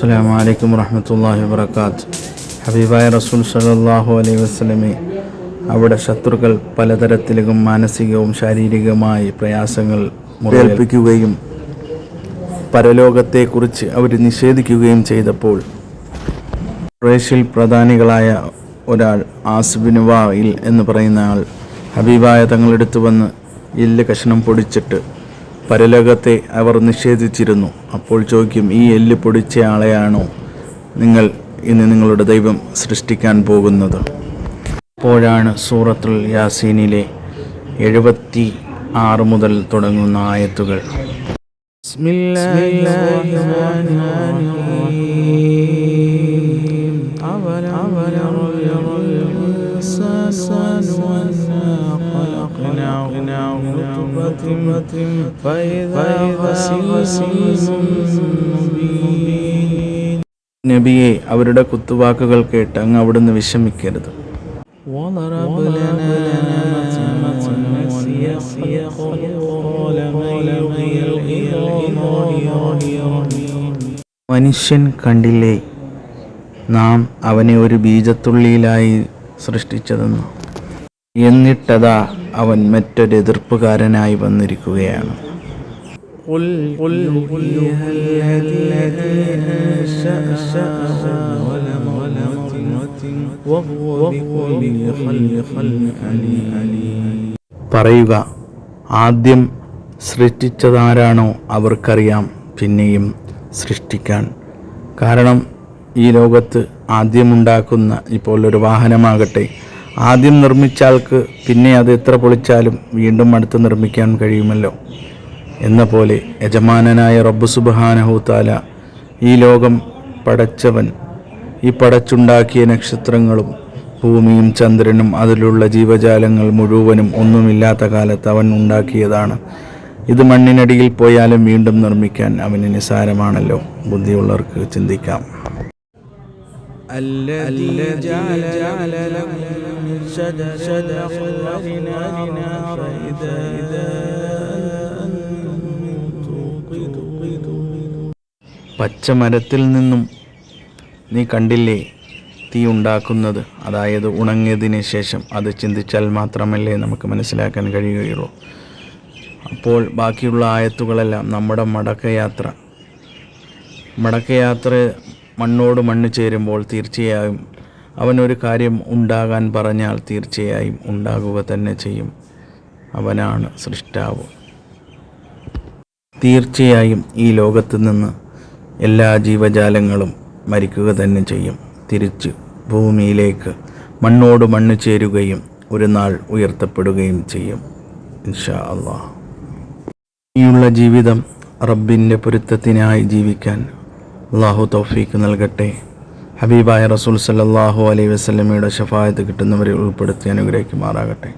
അസ്സാം വലൈക്കും വർഹമത്തല്ലാഹി വാബർക്കാത്ത് ഹബീബായ റസൂൽ സലാഹു അലൈഹി വസ്ലമെ അവിടെ ശത്രുക്കൾ പലതരത്തിലും മാനസികവും ശാരീരികവുമായി പ്രയാസങ്ങൾ മുറിയേൽപ്പിക്കുകയും പരലോകത്തെക്കുറിച്ച് അവർ നിഷേധിക്കുകയും ചെയ്തപ്പോൾ ഖുറേഷിൽ പ്രധാനികളായ ഒരാൾ ആസിബിന് വായിൽ എന്ന് പറയുന്ന ആൾ ഹബീബായ തങ്ങളെടുത്ത് വന്ന് എല്ല് കഷണം പൊടിച്ചിട്ട് പരലോകത്തെ അവർ നിഷേധിച്ചിരുന്നു. അപ്പോൾ ചോദിക്കും ഈ എല്ല് പൊടിച്ച ആളെയാണോ നിങ്ങൾ ഇന്ന് നിങ്ങളുടെ ദൈവം സൃഷ്ടിക്കാൻ പോകുന്നത്? അപ്പോഴാണ് സൂറത്തുൽ യാസീനിലെ എഴുപത്തി ആറ് മുതൽ തുടങ്ങുന്ന ആയത്തുകൾ. നബിയെ അവരുടെ കുത്തുവാക്കുകൾ കേട്ട് അങ്ങ് അവിടുന്ന് വിഷമിക്കരുത് وضرب لنا مثلا ونسي خلقه قال من يحيي العظام മനുഷ്യൻ കണ്ടില്ലേ നാം അവനെ ഒരു ബീജത്തുള്ളിയിലായി സൃഷ്ടിച്ചതെന്ന് എന്നിട്ടതാ അവൻ മറ്റൊരു എതിർപ്പുകാരനായി വന്നിരിക്കുകയാണ് قل قل يحييها الذي أنشأها أول مرة وهو بكل خلق عليم പറയുക ആദ്യം സൃഷ്ടിച്ചതാരാണോ അവർക്കറിയാം പിന്നെയും സൃഷ്ടിക്കാൻ കാരണം ഈ ലോകത്ത് ആദ്യമുണ്ടാക്കുന്ന ഇപ്പോൾ ഒരു വാഹനമാകട്ടെ. ആദ്യം നിർമ്മിച്ച ആൾക്ക് പിന്നെ അത് എത്ര പൊളിച്ചാലും വീണ്ടും അടുത്ത് നിർമ്മിക്കാൻ കഴിയുമല്ലോ. എന്ന പോലെ യജമാനനായ റബ്ബു സുബാനഹൂത്താല ഈ ലോകം പടച്ചവൻ ഈ പടച്ചുണ്ടാക്കിയ നക്ഷത്രങ്ങളും ഭൂമിയും ചന്ദ്രനും അതിലുള്ള ജീവജാലങ്ങൾ മുഴുവനും ഒന്നുമില്ലാത്ത കാലത്ത് അവൻ ഉണ്ടാക്കിയതാണ്. ഇത് മണ്ണിനടിയിൽ പോയാലും വീണ്ടും നിർമ്മിക്കാൻ അവന് നിസാരമാണല്ലോ. ബുദ്ധിയുള്ളവർക്ക് ചിന്തിക്കാം. الذي جعل جعل لكم شجر أخرجنا فإذا പച്ചമരത്തിൽ നിന്നും നീ കണ്ടില്ലേ തീ ഉണ്ടാക്കുന്നത് അതായത് ഉണങ്ങിയതിന് ശേഷം അത് ചിന്തിച്ചാൽ മാത്രമല്ലേ നമുക്ക് മനസ്സിലാക്കാൻ കഴിയുകയുള്ളൂ അപ്പോൾ ബാക്കിയുള്ള ആയത്തുകളെല്ലാം നമ്മുടെ മടക്കയാത്ര മടക്കയാത്ര മണ്ണോട് മണ്ണ് ചേരുമ്പോൾ തീർച്ചയായും അവനൊരു കാര്യം ഉണ്ടാകാൻ പറഞ്ഞാൽ തീർച്ചയായും ഉണ്ടാകുക തന്നെ ചെയ്യും. അവനാണ് സൃഷ്ടാവ്. തീർച്ചയായും ഈ ലോകത്ത് നിന്ന് എല്ലാ ജീവജാലങ്ങളും മരിക്കുക തന്നെ ചെയ്യും. തിരിച്ച് ഭൂമിയിലേക്ക് മണ്ണോട് മണ്ണ് ചേരുകയും ഒരു നാൾ ഉയർത്തപ്പെടുകയും ചെയ്യും. ഇൻഷാ അള്ളാഹ് ഇനിയുള്ള ജീവിതം റബ്ബിന്റെ പൊരുത്തത്തിനായി ജീവിക്കാൻ അള്ളാഹു തൗഫീക്ക് നൽകട്ടെ. ഹബീബായ റസൂൽ സല്ലാഹു അലൈഹി വസല്ലമയുടെ ഷഫായത്ത് കിട്ടുന്നവരെ ഉൾപ്പെടുത്തി അനുഗ്രഹിക്കുമാറാകട്ടെ.